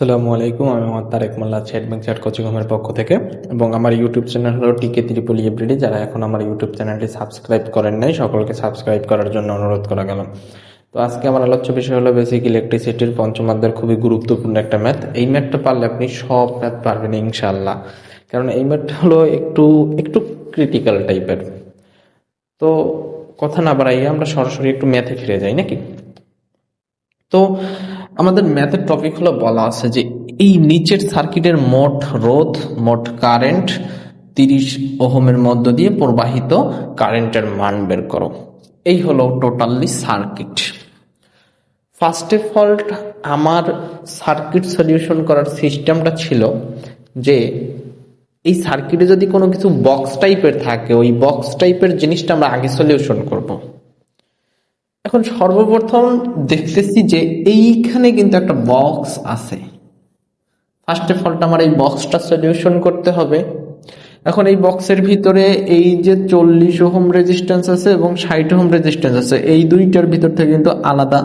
আসসালামু আলাইকুম, আমি মোহাম্মদ তারেক মোল্লা ছেট ব্যাংক চ্যাট কোচিং হোমের পক্ষ থেকে। এবং আমার ইউটিউব চ্যানেল হলো টিকে ত্রিপুল এভরিডে যারা এখন আমার ইউটিউব চ্যানেলটি সাবস্ক্রাইব করেন নাই, সকলকে সাবস্ক্রাইব করার জন্য অনুরোধ করা গেল। তো আজকে আমার আলোচ্য বিষয় হলো বেসিক ইলেকট্রিসিটির পঞ্চমাধ্যের খুবই গুরুত্বপূর্ণ একটা ম্যাথ এই ম্যাথটা পারলে আপনি সব ম্যাথ পারবেন ইনশাল্লাহ কারণ এই ম্যাথটা হলো একটু একটু ক্রিটিক্যাল টাইপের তো কথা না বাড়াইয়ে আমরা সরাসরি একটু ম্যাথে ফিরে যাই, নাকি? তো আমাদের ম্যাথের টপিক হলো বলা আছে যে এই নিচের সার্কিটের মোট রোধ, মোট কারেন্ট তিরিশ ওহমের মধ্য দিয়ে প্রবাহিত কারেন্টের মান বের করো এই হলো totally circuit first of all আমার সার্কিট সলিউশন করার সিস্টেমটা ছিল যে এই সার্কিটে যদি কোনো কিছু বক্স টাইপের থাকে, ওই বক্স টাইপের জিনিসটা আমরা আগে সলিউশন করব। এখন সর্বপ্রথম দেখতেছি যে এইখানে কিন্তু একটা বক্স আছে। ফার্স্ট অফ অলটা আমার এই বক্সটা সলিউশন করতে হবে। এখন এই বক্সের ভিতরে এই যে চল্লিশ ওহম রেজিস্ট্যান্স আছে এবং ষাট ওহম রেজিস্ট্যান্স আছে, এই দুইটার ভিতর থেকে কিন্তু আলাদা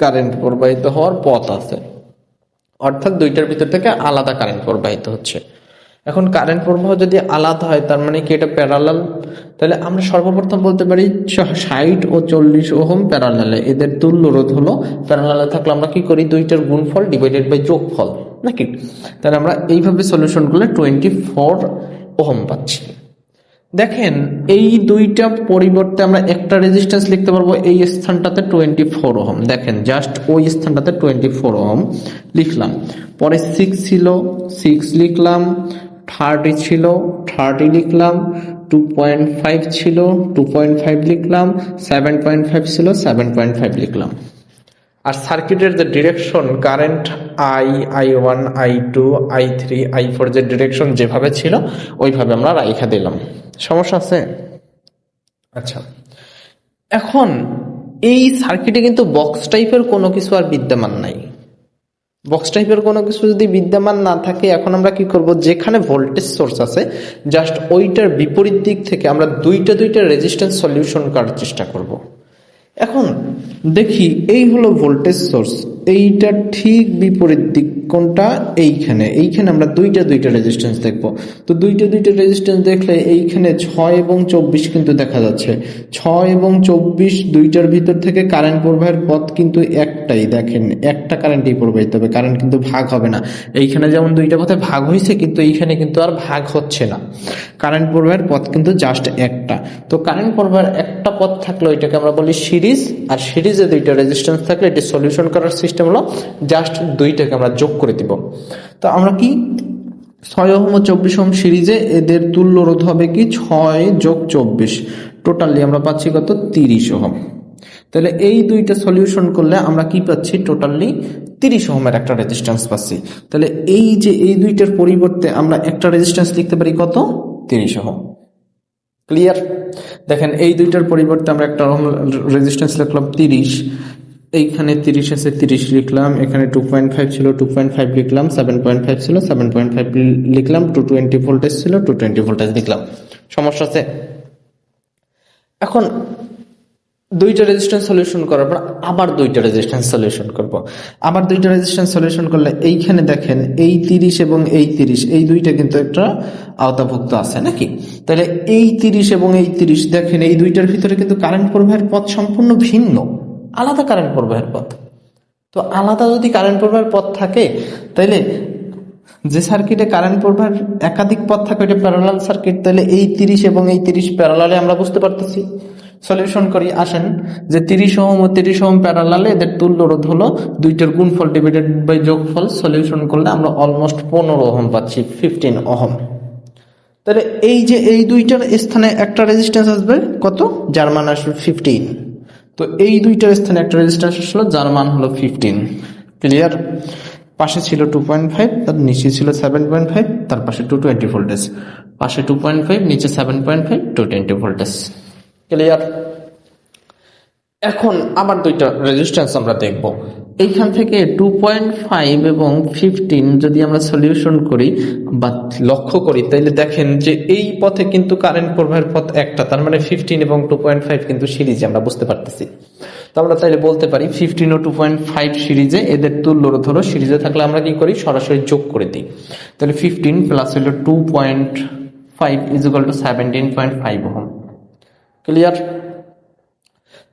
কারেন্ট প্রবাহিত হওয়ার পথ আছে। অর্থাৎ দুইটার ভিতর থেকে আলাদা কারেন্ট প্রবাহিত হচ্ছে। এখন কারেন্ট প্রবাহ যদি আলাদা হয়, তার মানে কি এটা প্যারালাল তাহলে আমরা সর্বপ্রথম বলতে পারি ষাট ও চল্লিশ ওহম প্যারালালে এদের তুল্য রোধ হলো প্যারালালে থাকলে আমরা কি করি? দুইটার গুণফল ডিভাইডেড বাই যোগফল, নাকি? তাহলে আমরা এইভাবে সলিউশন করলে টোয়েন্টি ফোর ওহম পাচ্ছি। দেখেন, এই দুইটা পরিবর্তে আমরা একটা রেজিস্ট্যান্স লিখতে পারব এই স্থানটাতে টোয়েন্টি ফোর ওহম। দেখেন জাস্ট ওই স্থানটাতে টোয়েন্টি ফোর ওহম লিখলাম। পরে সিক্স ছিল সিক্স লিখলাম থার্টি ছিল থার্টি লিখলাম টু পয়েন্ট ফাইভ ছিল টু পয়েন্ট ফাইভ লিখলাম সেভেন পয়েন্ট ফাইভ ছিল সেভেন পয়েন্ট ফাইভ লিখলাম। আর সার্কিটের যে direction current I I one I two I three I four যে ডিরেকশন যেভাবে ছিল, ওইভাবে আমরা রাইখা দিলাম। সমস্যা আছে? আচ্ছা। এখন এই সার্কিটে কিন্তু বক্স টাইপের কোনো কিছু আর বিদ্যমান নাই। বক্স টাইপের কোনো কিছু যদি বিদ্যমান না থাকে, এখন আমরা কি করব? যেখানে ভোল্টেজ সোর্স আছে জাস্ট ওইটার বিপরীত দিক থেকে আমরা দুইটা দুইটা রেজিস্ট্যান্স সলিউশন করার চেষ্টা করব। এখন দেখি, এই হলো ভোল্টেজ সোর্স এইটা ঠিক বিপরীত দিক কোনটা? এইখানে। এইখানে আমরা দুইটা দুইটা রেজিস্ট্যান্স দেখব। তো দুইটা দুইটা রেজিস্ট্যান্স দেখলে এইখানে ছয় এবং চব্বিশ কিন্তু দেখা যাচ্ছে। ছয় এবং চব্বিশ দুইটার ভিতর থেকে কারেন্ট প্রবাহের পথ কিন্তু একটাই, দেখেন। একটা কারেন্টই প্রবাহিত হবে কারেন্ট কিন্তু ভাগ হবে না। এইখানে যেমন দুইটা পথে ভাগ হয়েছে কিন্তু এইখানে কিন্তু আর ভাগ হচ্ছে না। কারেন্ট প্রবাহের পথ কিন্তু জাস্ট একটা। তো কারেন্ট প্রবাহের একটা পথ থাকলে ওইটাকে আমরা বলি সিরিজ, আর সিরিজে দুইটা রেজিস্ট্যান্স থাকলে এটি সলিউশন করার সিস্টেম হলো জাস্ট দুইটাকে আমরা যোগ করে দিব। তো আমরা কি ছয় ওহম ও চব্বিশ ওহম সিরিজে এদের তুল্য রোধ হবে কি? ছয় যোগ চব্বিশ। টোটালি আমরা পাচ্ছি কত? তিরিশ ওহম। তাহলে এই দুইটা সলিউশন করলে আমরা কি পাচ্ছি? টোটালি তিরিশ ওহমের একটা রেজিস্ট্যান্স পাচ্ছি। তাহলে এই যে এই দুইটার পরিবর্তে আমরা একটা রেজিস্ট্যান্স লিখতে পারি কত? তিরিশ ওহম। ক্লিয়ার দেখেন, এই দুইটার পরিবর্তে আমরা একটা রেজিস্ট্যান্স লিখলাম তিরিশ। এইখানে তিরিশ আছে, তিরিশ লিখলাম, এখানে টু পয়েন্ট ফাইভ ছিল টু পয়েন্ট ফাইভ লিখলাম সেভেন পয়েন্ট ফাইভ ছিল সেভেন পয়েন্ট ফাইভ লিখলাম টু টোয়েন্টি ভোল্টেজ ছিল টু টোয়েন্টি ভোল্টেজ লিখলাম। সমস্যা আছে? এখন দুইটা রেজিস্ট্যান্স সলিউশন করার পর আবার দুইটা রেজিস্ট্যান্স সলিউশন করব। আবার দুইটা রেজিস্ট্যান্স সলিউশন করলে এইখানে দেখেন, এই তিরিশ এবং এই তিরিশ, এই দুইটা কিন্তু একটা আওতাভুক্ত আছে নাকি? তাহলে এই তিরিশ এবং এই তিরিশ, দেখেন এই দুইটার ভিতরে কিন্তু কারেন্ট প্রবাহের পথ সম্পূর্ণ ভিন্ন। আলাদা কারেন্ট প্রবাহের পথ। তো আলাদা যদি কারেন্ট প্রবাহের পথ থাকে, তাইলে যে সার্কিটে কারেন্ট প্রবাহের একাধিক পথ থাকে, ওইটা প্যারালাল সার্কিট তাহলে এই তিরিশ এবং এই তিরিশ প্যারালালে আমরা বুঝতে পারতেছি। সলিউশন করি, আসেন, যে তিরিশ ওহম ও তিরিশ ওহম প্যারালালে এদের তুল্য রোধ হলো দুইটার গুণ গুণফল ডিভাইডেড বাই যোগফল। সলিউশন করলে আমরা অলমোস্ট পনেরো ওহম পাচ্ছি ফিফটিন ওহম। তাহলে এই যে এই দুইটার স্থানে একটা রেজিস্ট্যান্স আসবে, কত? যার মান আসবে ফিফটিন তো এই দুইটার স্থানে একটা রেজিস্ট্যান্স আসলো যার মান হলো ফিফটিন ক্লিয়ার পাশে ছিল টু পয়েন্ট ফাইভ তার নিচে ছিল সেভেন পয়েন্ট ফাইভ তার পাশে টু টোয়েন্টি ভোল্টেজ পাশে টু পয়েন্ট ফাইভ নিচে seven point five two twenty voltage clear এখন আবার দুইটা রেজিস্ট্যান্স আমরা দেখব। এইখান থেকে টু পয়েন্ট ফাইভ এবং ফিফটিন যদি আমরা সলিউশন করি বা লক্ষ্য করি তাহলে দেখেন যে এই পথে কিন্তু কারেন্ট প্রবাহের পথ একটা, তার মানে ফিফটিন এবং টু পয়েন্ট ফাইভ কিন্তু সিরিজে আমরা বুঝতে পারতেছি। তো আমরা তাইলে বলতে পারি ফিফটিন ও টু পয়েন্ট ফাইভ সিরিজে, এদের তুল্য হলো সিরিজে থাকলে আমরা কি করি? সরাসরি যোগ করে দিই। তাহলে ফিফটিন প্লাস হলো two point five is equal to seventeen point five ohm. Clear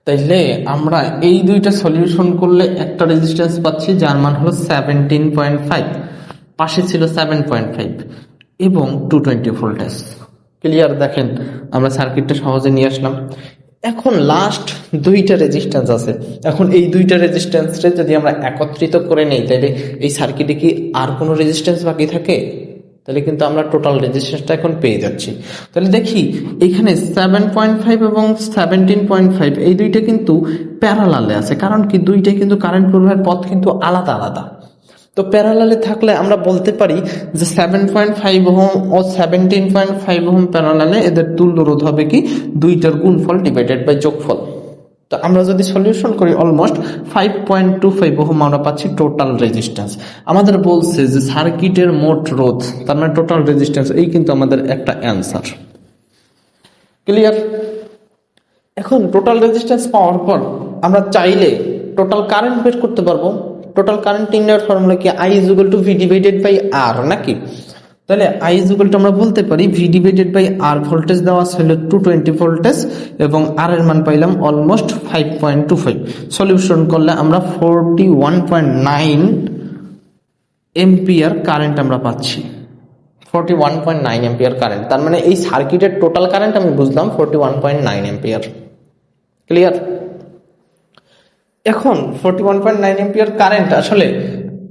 তাইলে আমরা এই দুইটা সলিউশন করলে একটা রেজিস্ট্যান্স পাচ্ছি, যার মান হলো সেভেন্টিন পয়েন্ট ফাইভ পাশে ছিল সেভেন পয়েন্ট ফাইভ এবং টু টোয়েন্টি ভোল্টেজ ক্লিয়ার দেখেন, আমরা সার্কিটটা সহজে নিয়ে আসলাম। এখন লাস্ট দুইটা রেজিস্ট্যান্স আছে। এখন এই দুইটা রেজিস্ট্যান্সে যদি আমরা একত্রিত করে নেই তাহলে এই সার্কিটে কি আর কোনো রেজিস্ট্যান্স বাকি থাকে? তাহলে কিন্তু আমরা টোটাল রেজিস্ট্যান্সটা এখন পেয়ে যাচ্ছি। তাহলে দেখি, এখানে সেভেন পয়েন্ট ফাইভ এবং সেভেন্টিন পয়েন্ট ফাইভ এই দুইটা কিন্তু প্যারালালে আছে। কারণ কি? দুইটা কিন্তু কারেন্ট প্রবাহের পথ কিন্তু আলাদা আলাদা। তো প্যারালালে থাকলে আমরা বলতে পারি যে সেভেন পয়েন্ট ফাইভ হোম ও সেভেন্টিন পয়েন্ট ফাইভ হোম প্যারালালে এদের তুল্য রোধ হবে কি? দুইটার গুণফল ডিভাইডেড বাই যোগফল। তো আমরা যদি সলিউশন করি almost five point two five ohm আমরা পাচ্ছি টোটাল রেজিস্ট্যান্স আমাদের বলছে যে সার্কিটের মোট রোধ, তার মানে টোটাল রেজিস্ট্যান্স এই কিন্তু আমাদের একটা অ্যান্সার ক্লিয়ার এখন টোটাল রেজিস্ট্যান্স পাওয়ার পর আমরা চাইলে টোটাল কারেন্ট বের করতে পারব। টোটাল কারেন্ট নির্ণয়ের ফর্মুলা কি? I is equal to V divided by R নাকি? তাহলে আই ইজ আমরা বলতে পারি V divided by R voltage দেওয়া ছিল টু টোয়েন্টি ভোল্টেজ এবং আর এর মান পাইলাম almost five point two five solution করলে আমরা forty one point nine ampere current আমরা পাচ্ছি। Forty one point nine ampere current তার মানে এই সার্কিটের টোটাল কারেন্ট আমি বুঝলাম forty one point nine ampere clear এখন forty one point nine ampere current আসলে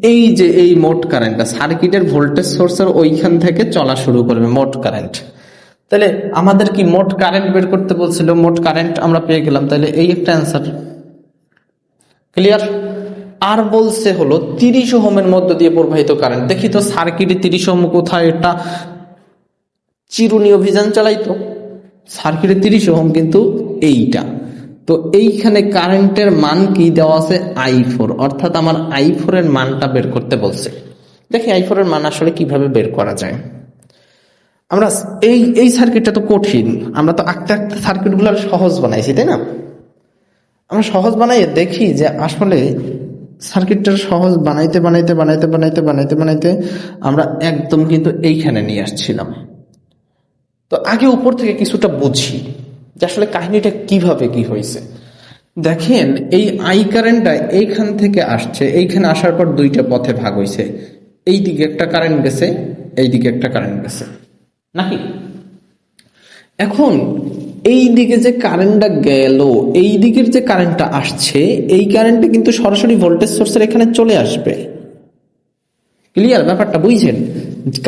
এই যে এই মোট কারেন্টটা সার্কিটের ভোল্টেজ সোর্সের ওইখান থেকে চলা শুরু করবে মোট কারেন্ট তাহলে আমাদের কি মোট কারেন্ট বের করতে বলছিল? মোট কারেন্ট আমরা পেয়ে গেলাম। তাহলে এই একটা অ্যান্সার ক্লিয়ার আর বলছে হলো তিরিশ ওহমের মধ্য দিয়ে প্রবাহিত কারেন্ট দেখি তো সার্কিটে তিরিশ ওহম কোথায়? এটা চিরুনি অভিযান চালাইতো। সার্কিটে তিরিশ ওহম কিন্তু এইটা। তো এইখানে কারেন্টের মান কি দেওয়া আছে? I four. অর্থাৎ আমার আই এর মানটা বের করতে বলছে। দেখি আই এর মান আসলে কীভাবে বের করা যায়। আমরা এই এই সার্কিটটা তো কঠিন। আমরা তো আঁকতে আঁকতে সার্কিটগুলো সহজ বানাইছি, তাই না? আমরা সহজ বানাই দেখি যে আসলে সার্কিটটা সহজ বানাইতে বানাইতে বানাইতে বানাইতে বানাইতে বানাইতে আমরা একদম কিন্তু এইখানে নিয়ে আসছিলাম। তো আগে উপর থেকে কিছুটা বুঝি। যে আসলে কাহিনীটা কীভাবে কি হয়েছে? দেখেন, এই আই কারেন্টটা এইখান থেকে আসছে, এইখানে আসার পর দুইটা পথে ভাগ হয়েছে। এই দিকে একটা কারেন্ট গেছে এই দিকে একটা কারেন্ট গেছে। নাকি? এখন এই দিকে যে কারেন্টটা গেল এই দিকের যে কারেন্টটা আসছে, এই কারেন্টটা কিন্তু সরাসরি ভোল্টেজ সোর্সের এখানে চলে আসবে। ক্লিয়ার ব্যাপারটা বুঝছেন?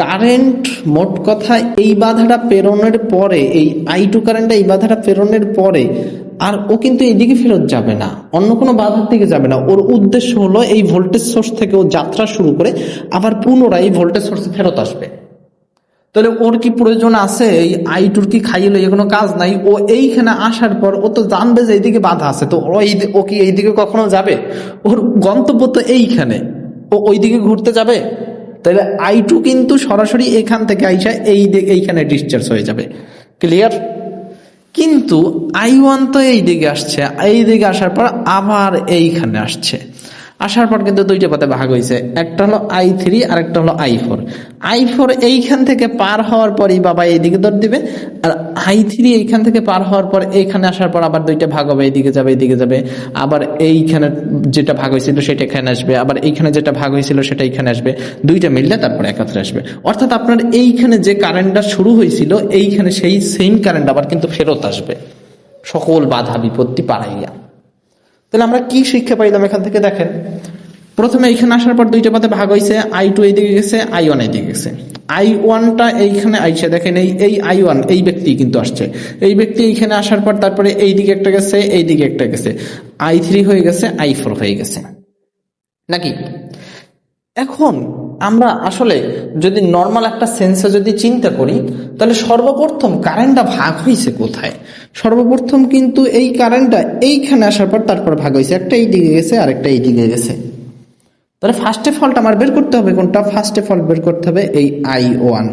কারেন্ট মোট কথা এই বাধাটা প্রেরণের পরে, এই আই টু কারেন্টটা এই বাধাটা প্রেরণের পরে, আর ও কিন্তু এইদিকে ফেরত যাবে না। অন্য কোনো বাধার দিকে যাবে না। ওর উদ্দেশ্য হলো এই ভোল্টেজ সোর্স থেকে ও যাত্রা শুরু করে আবার পুনরায় এই ভোল্টেজ সোর্সে ফেরত আসবে। তাহলে ওর কি প্রয়োজন আছে? এই আই টুর কি খাইয়ে লইয়ে কোনো কাজ নাই? ও এইখানে আসার পর ও তো জানবে যে এইদিকে বাধা আছে। তো ও কি এইদিকে কখনো যাবে? ওর গন্তব্য তো এইখানে। ও ওই দিকে ঘুরতে যাবে? তাহলে আই টু কিন্তু সরাসরি এখান থেকে আইসা এই এইখানে ডিসচার্জ হয়ে যাবে। ক্লিয়ার কিন্তু আই ওয়ান তো এই দিকে আসছে, এই দিকে আসার পর আবার এইখানে আসছে। আসার পর কিন্তু দুইটা পথে ভাগ হয়েছে একটা হলো আই থ্রি আর একটা হলো আই ফোর আই ফোর এইখান থেকে পার হওয়ার পরই বাবা এইদিকে দৌড় দিবে, আর আই থ্রি এইখান থেকে পার হওয়ার পর এইখানে আসার পর আবার দুইটা ভাগ হবে, এইদিকে যাবে এইদিকে যাবে। আবার এইখানে যেটা ভাগ হয়েছিল সেটা এখানে আসবে, আবার এইখানে যেটা ভাগ হয়েছিল সেটা এইখানে আসবে। দুইটা মিললে তারপর একত্রে আসবে। অর্থাৎ আপনার এইখানে যে কারেন্টটা শুরু হয়েছিল, এইখানে সেই সেম কারেন্ট আবার কিন্তু ফেরত আসবে। সকল বাধা বিপত্তি পাড়াইয়া। তাহলে আমরা কি শিক্ষা পাইলাম এখান থেকে দেখেন? প্রথমে এইখানে আসার পর দুইটা পাতে ভাগ হয়েছে আই টু এইদিকে গেছে আই ওয়ান এইদিকে গেছে। আই ওয়ানটা এইখানে আইসে, দেখেন এই এই আই ওয়ান এই ব্যক্তি কিন্তু আসছে। এই ব্যক্তি এইখানে আসার পর তারপরে এই দিকে একটা গেছে এই দিকে একটা গেছে। আই থ্রি হয়ে গেছে আই ফোর হয়ে গেছে। নাকি? এখন আমরা আসলে যদি নর্মাল একটা সেন্সে যদি চিন্তা করি, তাহলে সর্বপ্রথম কারেন্টটা ভাগ হয়েছে কোথায়? সর্বপ্রথম কিন্তু এই কারেন্টটা এইখানে আসার পর তারপর ভাগ হয়েছে একটা এই দিকে গেছে, আরেকটা এই দিকে গেছে। তাহলে ফার্স্টে ফল্ট আমার বের করতে হবে, কোনটা? ফার্স্টে ফল্ট বের করতে হবে এই আই ওয়ান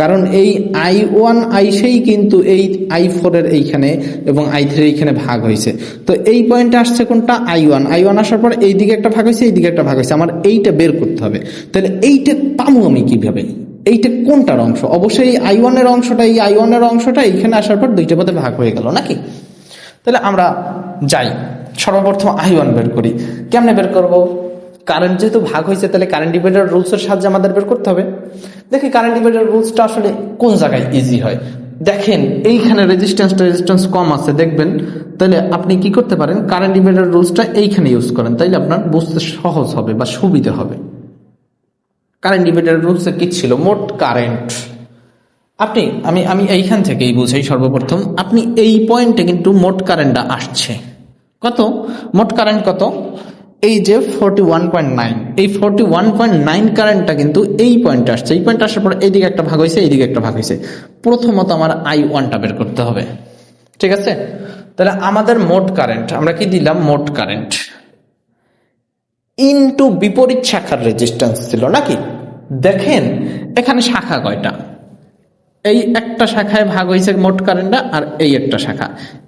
কারণ এই আই ওয়ান আইসেই কিন্তু এই আই ফোরের এইখানে এবং আই থ্রির এইখানে ভাগ হয়েছে। তো এই পয়েন্টে আসছে কোনটা? আই ওয়ান আই ওয়ান আসার পর এই দিকে একটা ভাগ হয়েছে এই দিকে একটা ভাগ হয়েছে। আমার এইটা বের করতে হবে। তাহলে এইটা পামু আমি কীভাবে? এইটা কোনটার অংশ? অবশ্যই এই আই ওয়ানের অংশটা, এই আই ওয়ানের অংশটা এইখানে আসার পর দুইটা পথে ভাগ হয়ে গেল নাকি? তাহলে আমরা যাই। সর্বপ্রথম আই ওয়ান বের করি। কেমনে বের করব? কারেন্ট যেহেতু ভাগ হয়েছে, তাহলে কারেন্ট ডিভাইডার রুলসের সাহায্যে আমাদের বের করতে হবে। দেখি কারেন্ট ডিভাইডার রুলসটা আসলে কোন জায়গায় ইজি হয়? দেখেন, এইখানে রেজিস্ট্যান্সটা রেজিস্ট্যান্স কম আছে, দেখবেন। তাহলে আপনি কি করতে পারেন? কারেন্ট ডিভাইডার রুলসটা এইখানে ইউজ করেন, তাইলে আপনার বুঝতে সহজ হবে বা সুবিধা হবে। কারেন্ট ডিভাইডার রুলসে কি ছিল? মোট কারেন্ট আপনি, আমি আমি এইখান থেকেই বুঝাই সর্বপ্রথম, আপনি এই পয়েন্টে কিন্তু মোট কারেন্টটা আসছে। কত? মোট কারেন্ট কত? এই যে ফোরটি ওয়ান পয়েন্ট নাইন এই ফোরটি ওয়ান পয়েন্ট নাইন কারেন্টটা কিন্তু এই পয়েন্টে আসছে। এই পয়েন্ট আসার পর এইদিকে একটা ভাগ হয়েছে এইদিকে একটা ভাগ হয়েছে। প্রথমত আমার আই ওয়ানটা বের করতে হবে। ঠিক আছে? তাহলে আমাদের মোট কারেন্ট আমরা কি দিলাম? মোট কারেন্ট ইনটু বিপরীত শাখার রেজিস্ট্যান্স ছিল, নাকি? দেখেন, এখানে শাখা কয়টা? এই একটা শাখায় ভাগ হয়েছে মোট কারেন্টটা আর এই একটা শাখা।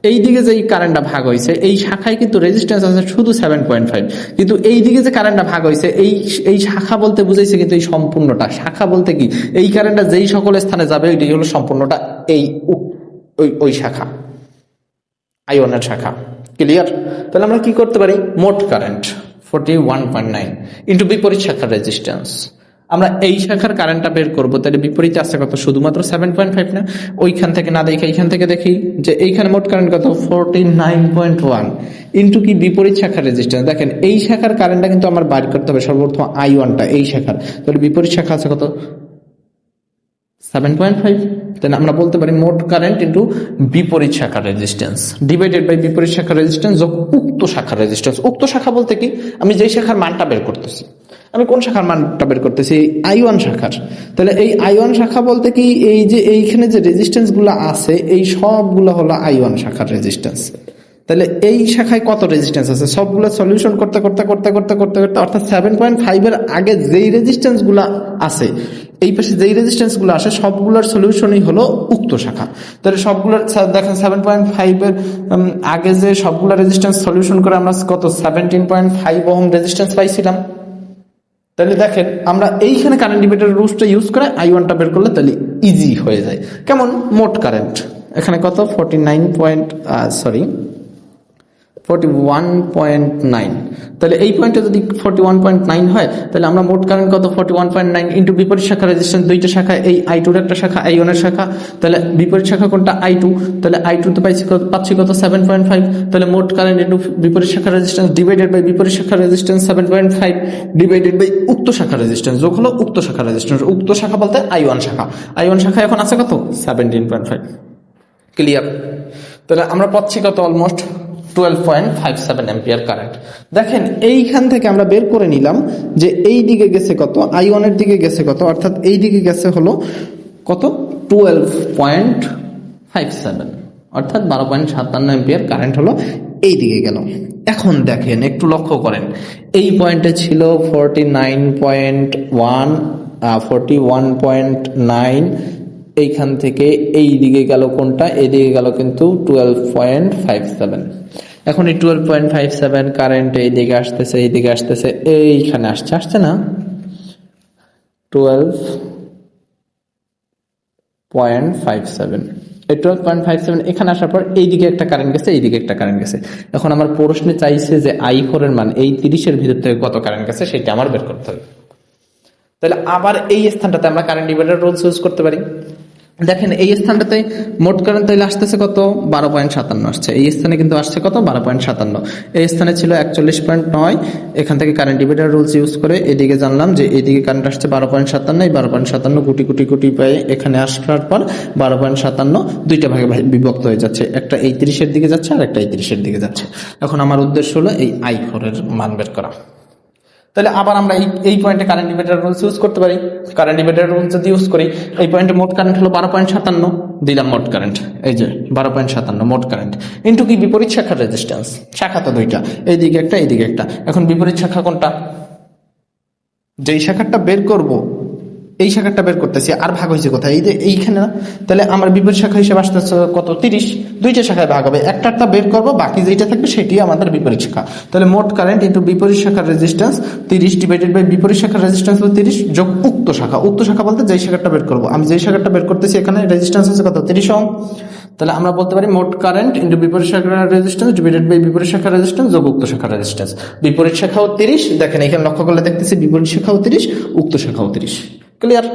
এই দিকে যে কারেন্টটা ভাগ হয়েছে এই শাখায় কিন্তু রেজিস্ট্যান্স আছে শুধু সেভেন পয়েন্ট ফাইভ কিন্তু এই দিকে যে কারেন্টটা ভাগ হয়েছে এই এই শাখা বলতে বুঝাইছে কিন্তু এই সম্পূর্ণটা। শাখা বলতে কি? এই কারেন্টটা যেই সকল স্থানে যাবে, ওইটাই হলো সম্পূর্ণটা এই ওই ওই শাখা। আইওনের শাখা। ক্লিয়ার তাহলে আমরা কি করতে পারি? মোট current forty one point nine into বিপরীত শাখার রেজিস্ট্যান্স আমরা এই শাখার কারেন্টটা বের করব। তাহলে বিপরীতে আছে কত? শুধুমাত্র সেভেন পয়েন্ট ফাইভ না? ওইখান থেকে না দেখে, এইখান থেকে দেখি যে এইখানে মোট কারেন্ট কত? Forty nine point one into কি? বিপরীত শাখার রেজিস্ট্যান্স দেখেন, এই শাখার কারেন্টটা কিন্তু আমার বার করতে হবে, সর্বপ্রথম আই ওয়ানটা এই শাখার। তাহলে বিপরীত শাখা আছে কত? সেভেন পয়েন্ট ফাইভ তাহলে আমরা বলতে পারি মোট কারেন্ট ইন্টু বিপরীত শাখার রেজিস্ট্যান্স ডিভাইডেড বাই বিপরীত শাখার রেজিস্ট্যান্স উক্ত শাখার রেজিস্ট্যান্স উক্ত শাখা বলতে কি? আমি যেই শাখার মানটা বের করতেছি আমি কোন শাখার মানটা বের করতেছি? এই আই ওয়ান শাখার। তাহলে এই আই ওয়ান শাখা বলতে কি এই যে এইখানে যে রেজিস্ট্যান্সগুলো আছে, এই সবগুলো হলো আই ওয়ান শাখার রেজিস্ট্যান্স। তাহলে এই শাখায় কত রেজিস্ট্যান্স আছে? সবগুলো সলিউশন করতে করতে করতে করতে করতে করতে, অর্থাৎ সেভেন পয়েন্ট ফাইভের আগে যেই রেজিস্ট্যান্সগুলো আছে, এই পাশে যেই রেজিস্ট্যান্সগুলো আসে, সবগুলোর সলিউশনই হলো উক্ত শাখা। তাহলে সবগুলোর দেখেন সেভেন পয়েন্ট ফাইভের আগে যে সবগুলো রেজিস্ট্যান্স সলিউশন করে আমরা কত? Seventeen point five ohm resistance পাইছিলাম। তাহলে দেখেন, আমরা এইখানে কারেন্ট ডিভাইডার রুলসটা ইউজ করে আই ওয়ানটা বের করলে তাহলে ইজি হয়ে যায়। কেমন? মোট কারেন্ট এখানে কত? Forty nine point sorry forty one point nine তাহলে এই পয়েন্টে যদি ফোরটি ওয়ান পয়েন্ট নাইন হয়, তাহলে আমরা মোট কারেন্ট কত? Forty one point nine into বিপরীত শাখা রেজিস্ট্যান্স দুইটা শাখা, এই আই টুর একটা শাখা আই ওনের শাখা। তাহলে বিপরীত শাখা কোনটা? আই টু তাহলে আই টু তে পাইছি পাচ্ছি কত? সেভেন পয়েন্ট ফাইভ তাহলে মোট কারেন্ট ইন্টু বিপরীত শাখা রেজিস্ট্যান্স ডিভাইডেড বাই বিপরীত শাখা resistance seven point five divided by উক্ত শাখা রেজিস্ট্যান্স যোগ হলো উক্ত শাখা রেজিস্ট্যান্স উক্ত শাখা বলতে আই ওয়ান শাখা। আই ওয়ান শাখা এখন আছে কত? সেভেন্টিন পয়েন্ট ফাইভ ক্লিয়ার তাহলে আমরা পাচ্ছি কত almost twelve point five seven current দেখেন এইখান থেকে আমরা বের করে নিলাম যে এই দিকে গেছে কত? আই ওয়ানের দিকে গেছে কত? অর্থাৎ এই দিকে গেছে হলো কত? টুয়েলভ পয়েন্ট ফাইভ সেভেন অর্থাৎ বারো পয়েন্ট সাতান্ন কারেন্ট হলো এই দিকে গেল। এখন দেখেন একটু লক্ষ্য করেন এই পয়েন্টে ছিল forty nine point one forty one point nine এইখান থেকে এই দিকে গেল কোনটা? এই দিকে গেল কিন্তু টুয়েলভ পয়েন্ট ফাইভ সেভেন এখন এই twelve point five seven current এই দিকে আসতেছে, এই দিকে আসতেছে, এইখানে আসছে। আসছে না? টুয়েলভ পয়েন্ট ফাইভ সেভেন এই টুয়েলভ পয়েন্ট ফাইভ সেভেন এখানে আসার পর এইদিকে একটা কারেন্ট গেছে এইদিকে একটা কারেন্ট গেছে। এখন আমার প্রশ্নে চাইছে যে আই ফোর এর মান এই তিরিশের ভিতর থেকে কত কারেন্ট গেছে সেটা আমার বের করতে হবে। তাহলে আবার এই স্থানটাতে আমরা কারেন্ট ডিভাইডার রুলস ইউজ করতে পারি। দেখেন, এই স্থানটাতে মোট কারেন্ট তাইলে আসতেছে কত? বারো পয়েন্ট সাতান্ন আসছে। এই স্থানে কিন্তু আসছে কত? বারো পয়েন্ট সাতান্ন। এই স্থানে ছিল একচল্লিশ পয়েন্ট নয়। এখান থেকে কারেন্ট ডিভাইডার রুলস ইউজ করে এদিকে জানলাম যে এদিকে কারেন্ট আসছে বারো পয়েন্ট সাতান্ন। এই বারো পয়েন্ট সাতান্ন কোটি কোটি কোটি পায়ে এখানে আসার পর বারো পয়েন্ট সাতান্ন দুইটা ভাগে বিভক্ত হয়ে যাচ্ছে। একটা এই তিরিশের দিকে যাচ্ছে আর একটা এই তিরিশের দিকে যাচ্ছে। এখন আমার উদ্দেশ্য হলো এই আই ফোরের মান বের করা। তাহলে আবার আমরা এই পয়েন্টে কারেন্ট ডিভাইডার রুলস ইউজ করতে পারি। কারেন্ট ডিভাইডার রুলস যদি ইউজ করি, এই পয়েন্টে মোট কারেন্ট হলো বারো পয়েন্ট সাতান্ন। দিলাম মোট কারেন্ট এই যে বারো পয়েন্ট সাতান্ন, মোট কারেন্ট ইন্টু কি? বিপরীত শাখার রেজিস্ট্যান্স শাখা তো দুইটা। এইদিকে একটা এইদিকে একটা। এখন বিপরীত শাখা কোনটা? যেই শাখাটা বের করব এই শাখাটা বের করতেছি, আর ভাগ হয়েছে কোথায়? এই যে এইখানে না, তাহলে আমার বিপরীত শাখা হিসেবে আসতেছে কত? তিরিশ। দুইটা শাখায় ভাগ হবে। একটাটা বের করব, বাকি যেটা থাকবে সেটি আমাদের বিপরীত শাখা। তাহলে মোট কারেন্ট ইন্টু বিপরীত শাখার রেজিস্ট্যান্স তিরিশ ডিভাইডেড বাই বিপরীত শাখার রেজিস্ট্যান্স হলো তিরিশ, যোগ উক্ত শাখা। উক্ত শাখা বলতে যেই শাখাটা বের করব। আমি যেই শাখাটা বের করতেছি এখানে রেজিস্ট্যান্স হচ্ছে কত? তিরিশ ওহম। তাহলে আমরা বলতে পারি মোট কারেন্ট ইন্টু বিপরীত শাখার রেজিস্ট্যান্স ডিভাইডেড বাই বিপরীত শাখার রেজিস্ট্যান্স যোগ উক্ত শাখার রেজিস্ট্যান্স বিপরীত শাখাও তিরিশ। দেখেন এখানে লক্ষ্য করলে দেখতেছি বিপরীত শাখাও তিরিশ, উক্ত শাখাও তিরিশ। ক্লিয়ার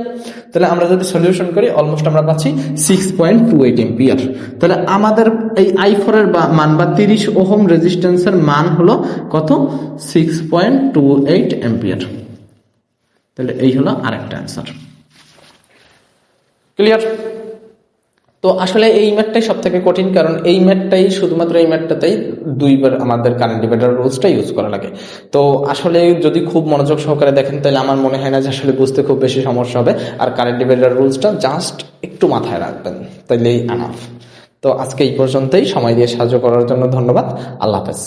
তাহলে আমরা যদি সলিউশন করি অলমোস্ট আমরা পাচ্ছি six point two eight ampere তাহলে আমাদের এই আই ফোরের মান বা তিরিশ ওহম রেজিস্ট্যান্সের মান হলো কত? Six point two eight ampere তাহলে এই হলো আরেকটা অ্যান্সার ক্লিয়ার তো আসলে এই ম্যাটটাই সব থেকে কঠিন, কারণ এই ম্যাটটাই শুধুমাত্র এই ম্যাটটাতেই দুইবার আমাদের কারেন্ট ডিভাইডার রুলসটা ইউজ করা লাগে। তো আসলে যদি খুব মনোযোগ সহকারে দেখেন, তাহলে আমার মনে হয় না যে আসলে বুঝতে খুব বেশি সমস্যা হবে। আর কারেন্ট ডিভাইডার রুলসটা জাস্ট একটু মাথায় রাখবেন, তাইলেই আনাফ তো আজকে এই পর্যন্তই। সময় দিয়ে সাহায্য করার জন্য ধন্যবাদ। আল্লাহ হাফেজ।